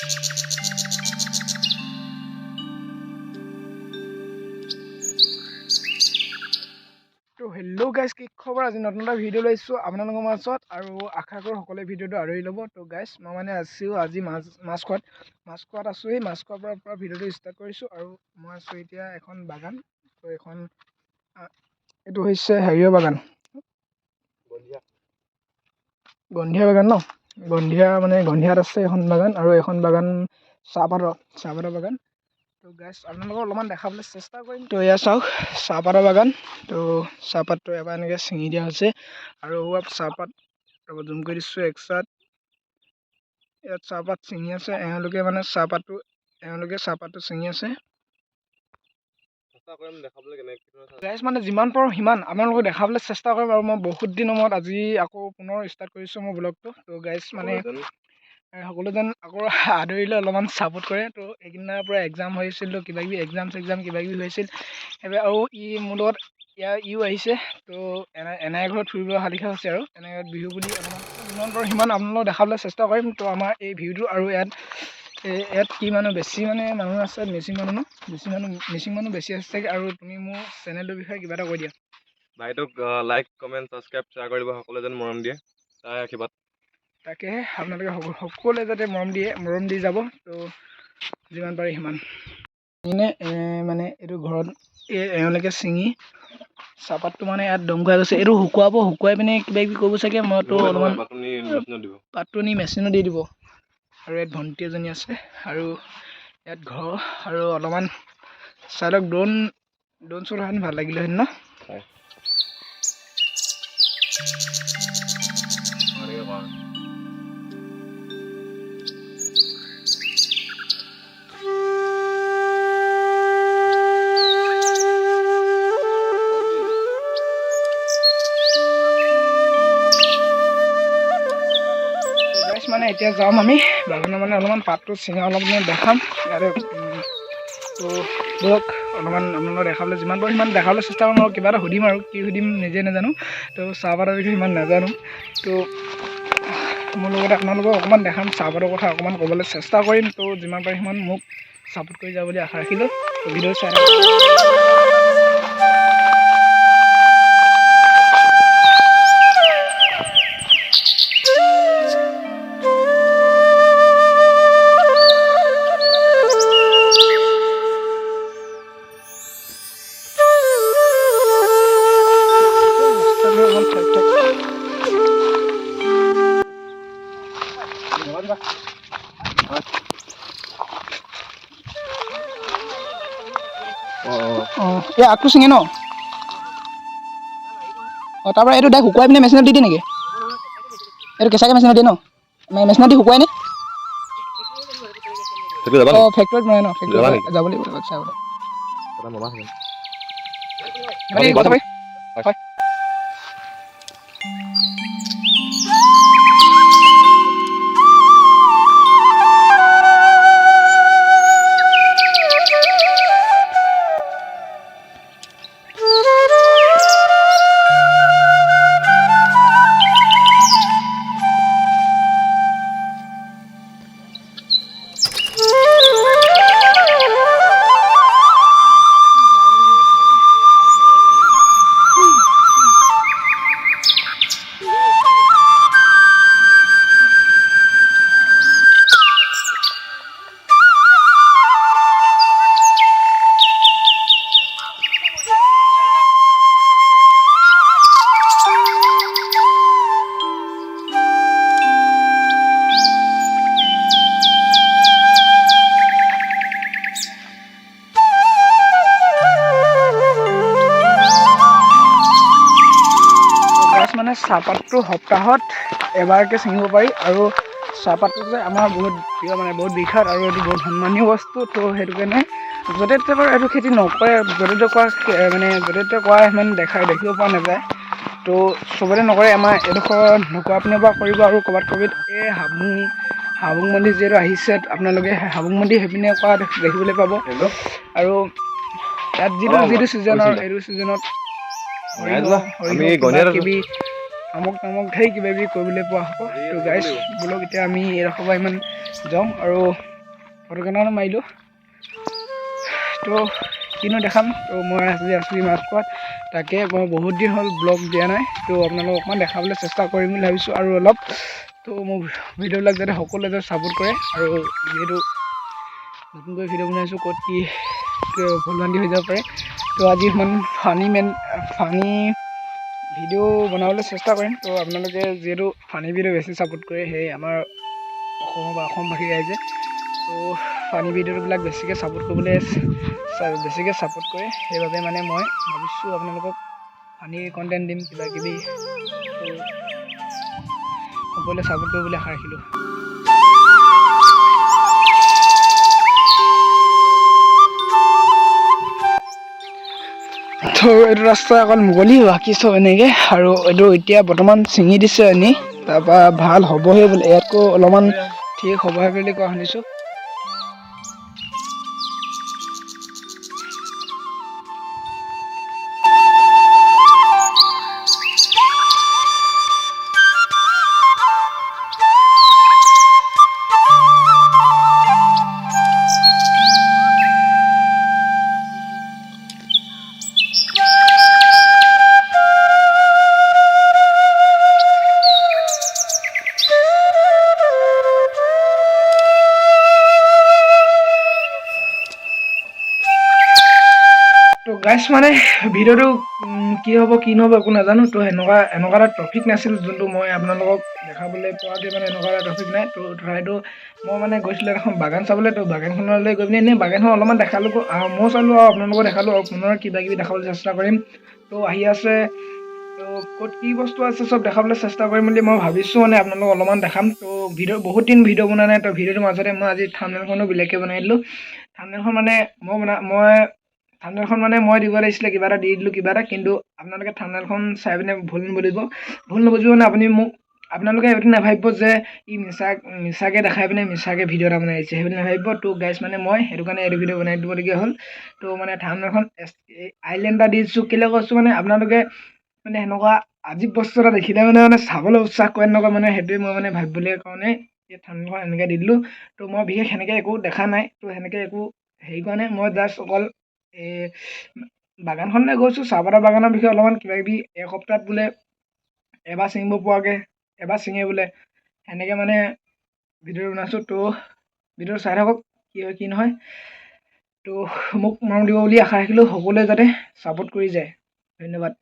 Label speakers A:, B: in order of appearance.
A: তো hello guys কি খবৰ? আজি নতুন এটা ভিডিঅ' লৈছোঁ আপোনালোকৰ মাজত আৰু আশা কৰোঁ সকলোৱে ভিডিঅ'টো আদৰি ল'ব। তো গাইজ মই মানে আছোঁ আজি মাছ মাছ খোৱাত মাছ খোৱাত আছোঁ এই মাছ খোৱাৰ পৰা পৰা ভিডিঅ'টো ষ্টাৰ্ট কৰিছোঁ আৰু মই আছোঁ এতিয়া এখন বাগান। তো এখন এইটো হৈছে হেৰিয়ৰ বাগান। গন্ধিয়া বাগান ন? গন্ধিয়া মানে গন্ধিয়াত আছে এখন বাগান আৰু এখন বাগান চাহপাতৰ চাহপাতৰ বাগান। তো গাইজ আপোনালোকক অলপমান দেখাবলৈ চেষ্টা কৰিম। তো এয়া চাওক চাহপাতৰ বাগান। তো চাহপাতটো এবাৰ এনেকৈ ছিঙি দিয়া হৈছে আৰু চাহপাত ৰ'ব জুম কৰি দিছোঁ একচাত ইয়াত চাহপাত ছিঙি আছে এওঁলোকে মানে চাহপাতটো এওঁলোকে চাহপাতটো ছিঙি আছে
B: চেষ্টা কৰিম দেখাবলৈ কেনেকৈ কি ধৰণে
A: গাইজ মানে যিমান পাৰোঁ সিমান আপোনালোকক দেখাবলৈ চেষ্টা কৰিম আৰু মই বহুত দিনৰ মূৰত আজি আকৌ পুনৰ ষ্টাৰ্ট কৰিছোঁ মোৰ ব্লগটো তো গাইজ মানে সকলো যেন আকৌ আদৰিলে অলপমান ছাপোৰ্ট কৰে। তো এইকেইদিনাৰ পৰা এক্সাম হৈছিল তো কিবা কিবি এক্সাম চেক্সাম কিবা কিবি হৈছিল সেইবাবে আৰু ই মোৰ লগত ইয়াৰ ইও আহিছে। তো এনাই এনাই ঘৰত ফুৰিব অহা লিখা হৈছে আৰু। এনেকৈ বিহু বুলি অলপমান যিমান পাৰোঁ সিমান আপোনালোকক দেখাবলৈ চেষ্টা কৰিম। তো আমাৰ এই ভিউটো আৰু ইয়াত ইয়াত কি মানুহ বেছি মানে মানুহ আছে মিচিং মানুহ ন? মিচিং মানুহ মিচিং মানুহ বেছি আছে আৰু তুমি মোৰ চেনেলটোৰ বিষয়ে কিবা এটা কৈ দিয়া।
B: ভাইটোক লাইক কমেণ্ট ছাবস্ক্ৰাইব শ্বেয়াৰ কৰি দিব সকলোৱে যেন মৰম দিয়ে তাৰ আশীৰ্বাদ।
A: তাকেহে আপোনালোকে সকলো সকলোৱে যাতে মৰম দিয়ে মৰম দি যাব তো যিমান পাৰে সিমান। এনে মানে এইটো ঘৰত এই এওঁলোকে ছিঙি চাহপাতটো মানে ইয়াত দম খুৱাই গৈছে এইটো শুকুৱাব শুকুৱাই পিনে কিবা কিবি কৰিব চাগে মইতো অলপমান পাতটো নি মেচিনত দি দিব। আৰু ইয়াত ভণ্টি এজনী আছে আৰু ইয়াত ঘৰ আৰু অলপমান চাইডক ড্ৰোন ড্ৰোন হোৱা ভাল লাগিলে হয় ন
B: হয়।
A: মানে এতিয়া যাম আমি। বাগানৰ মানে অলপমান পাতটো ছিঙা অলপ মানে দেখাম। উম, তো ধৰক অলপমান আপোনালোকক দেখাবলৈ যিমান পাৰোঁ সিমান দেখাবলৈ চেষ্টা কৰিম আৰু কিবা এটা সুধিম আৰু কি সুধিম নিজে নাজানো। তো চাহপাতৰ বিষয়ে সিমান নাজানো। তো মোৰ লগতে আপোনালোকক অকণমান দেখাম চাহপাতৰ কথা অকণমান ক'বলৈ চেষ্টা কৰিম। তো যিমান পাৰি সিমান মোক ছাপোৰ্ট কৰি যাব বুলি আশা ৰাখিলোঁ। ভিডিঅ' চাই
B: অঁ
A: অঁ এই আগটো ছিঙে ন অঁ তাৰপৰা এইটো ডাইৰেক্ট শুকুৱাই পিনে মেচিনত দি দিয়ে নেকি এইটো কেঁচাকৈ মেচিনত দিয়ে ন মেচিনত দি শুকুৱাই নে অঁ ফেক্টৰীত নোৱাৰে ন ফেক্টৰীত? যাব লাগিব চাবলৈ চাহপাতটো সপ্তাহত এবাৰকৈ ছিঙিব পাৰি আৰু চাহপাতটো যে আমাৰ বহুত প্ৰিয় মানে বহুত বিখ্যাত আৰু এইটো বহুত সন্মানীয় বস্তু তো সেইটো কাৰণে য'তে ত'তে বাৰু এইটো খেতি নকৰে য'তে ত'তে কৰা মানে য'তে ত'তে কৰা ইমান দেখা দেখিব পোৱা নাযায় তো চবতে নকৰে আমাৰ এডোখৰ ঢকুৱা পিনৰ পৰা কৰিব আৰু ক'ৰবাত ক'ৰবাত এই হাবুং হাবুং মন্দিৰ যিহেতু আহিছে আপোনালোকে হাবুং মন্দিৰ সেইপিনে কৰা দেখ- দেখিবলৈ পাব আৰু ইয়াত যিটো যিটো ছিজনৰ। এইটো ছিজনত। কিবি আমুক তামুক ধেৰ কিবা কিবি কৰিবলৈ পোৱা হ'ব। তো গাইজ বোলক এতিয়া আমি এডোখৰ পৰা ইমান যাওঁ আৰু ফটো কেইটামানো মাৰিলোঁ। তো কিনো দেখাম। তো মই আজি আছোঁ মাছখোৱাত তাকে মই বহুত দিন হ'ল ব্লগ দিয়া নাই। তো আপোনালোকক অকণমান দেখাবলৈ চেষ্টা কৰিম বুলি ভাবিছোঁ আৰু অলপ। তো মোৰ ভিডিঅ'বিলাক যাতে সকলোৱে যাতে ছাপোৰ্ট কৰে আৰু যিহেতু নতুনকৈ ভিডিঅ' বনাইছোঁ ক'ত কি ভুলভ্ৰান্তি হৈ যাব পাৰে। তো আজি ইমান ফানী মেন ফানী ভিডিঅ' বনাবলৈ চেষ্টা কৰিম। তো আপোনালোকে যিহেতু ফানী ভিডিঅ' বেছি ছাপোৰ্ট কৰে সেই আমাৰ অসমৰ বা অসমবাসী ৰাইজে তো ফানী ভিডিঅ'বিলাক বেছিকৈ ছাপোৰ্ট কৰিবলৈ বেছিকৈ ছাপোৰ্ট কৰে। সেইবাবে মানে মই ভাবিছোঁ আপোনালোকক ফানী কণ্টেণ্ট দিম কিবা কিবি তো সকলোৱে ছাপোৰ্ট কৰিবলৈ আশা ৰাখিলোঁ। তো এইটো ৰাস্তা অকল মুকলি চব এনেকৈ। আৰু এইটো এতিয়া বৰ্তমান ছিঙি দিছে আনি তাৰপৰা ভাল হ'বহে বোলে। ইয়াতকৈ অলপমান ঠিক হ'বহে বুলি কোৱা শুনিছোঁ। গাইছ মানে ভিডিঅ'টো কি হ'ব, কি নহ'ব একো নাজানো, তো সেনেকুৱা, এনেকুৱা এটা টপিক নাছিল যোনটো মই আপোনালোকক দেখাবলৈ পোৱাকৈ মানে এনেকুৱা এটা টপিক নাই, তো ঠাইটো মই মানে গৈছিলোঁ এখন বাগান চাবলৈ, তো বাগানখনলৈ গৈ পিনি এনেই বাগানখন অলপমান দেখালোঁ আৰু ময়ো চালোঁ আৰু আপোনালোকক দেখালোঁ আৰু পুনৰ কিবা কিবি দেখাবলৈ চেষ্টা কৰিম। তো আহি আছে, তো ক'ত কি বস্তু আছে চব দেখাবলৈ চেষ্টা কৰিম বুলি মই ভাবিছোঁ মানে আপোনালোকক অলপমান দেখাম। তো ভিডিঅ' বহুত দিন ভিডিঅ' বনোৱা নাই, তো ভিডিঅ'টোৰ মাজতে মই আজি থামনেলখনো বেলেগকৈ বনাই দিলোঁ। থামনেলখন মানে মই বনা, মই থামনেলখন মানে মই দিব লাগিছিলে কিবা এটা দি দিলোঁ কিবা এটা কিন্তু আপোনালোকে থামনেলখন চাই পিনে ভুল নুবুজিব ভুল নুবুজিব মানে আপুনি মোক আপোনালোকে এইটো নাভাবিব যে ই মিছা মিছাকৈ দেখাই পিনে মিছাকৈ ভিডিঅ' এটা বনাই দিছে। সেইবুলি নাভাবিব। তো গাইজ মানে মই সেইটো কাৰণে এইটো ভিডিঅ' বনাই দিবলগীয়া হ'ল। তো মানে থামনেলখন আইলেণ্ড এটা দি দিছোঁ। কেলৈ কৈছোঁ মানে আপোনালোকে মানে সেনেকুৱা আজীৱ বস্তু এটা দেখিলে মানে মানে চাবলৈ উৎসাহ কৰে নকৰে মানে সেইটোৱে মই মানে ভাবিবলৈ কাৰণে এই থামনেলখন এনেকৈ দি দিলোঁ। তো মই বিশেষ সেনেকৈ একো দেখা নাই। তো সেনেকৈ একো হেৰি কৰা নাই। মই জাষ্ট অকল এই বাগানখনলৈ গৈছোঁ? চাহপাতৰ বাগানৰ বিষয়ে অলপমান কিবা কিবি এসপ্তাহত বোলে এবাৰ ছিঙিব পৰাকৈ এবাৰ ছিঙে বোলে। সেনেকৈ মানে ভিডিঅ' বনাইছোঁ। তো ভিডিঅ'টো চাই থাকক কি হয় কি নহয়। তো মোক মৰম দিব বুলি আশা ৰাখিলোঁ। সকলোৱে যাতে ছাপোৰ্ট কৰি যায়। ধন্যবাদ।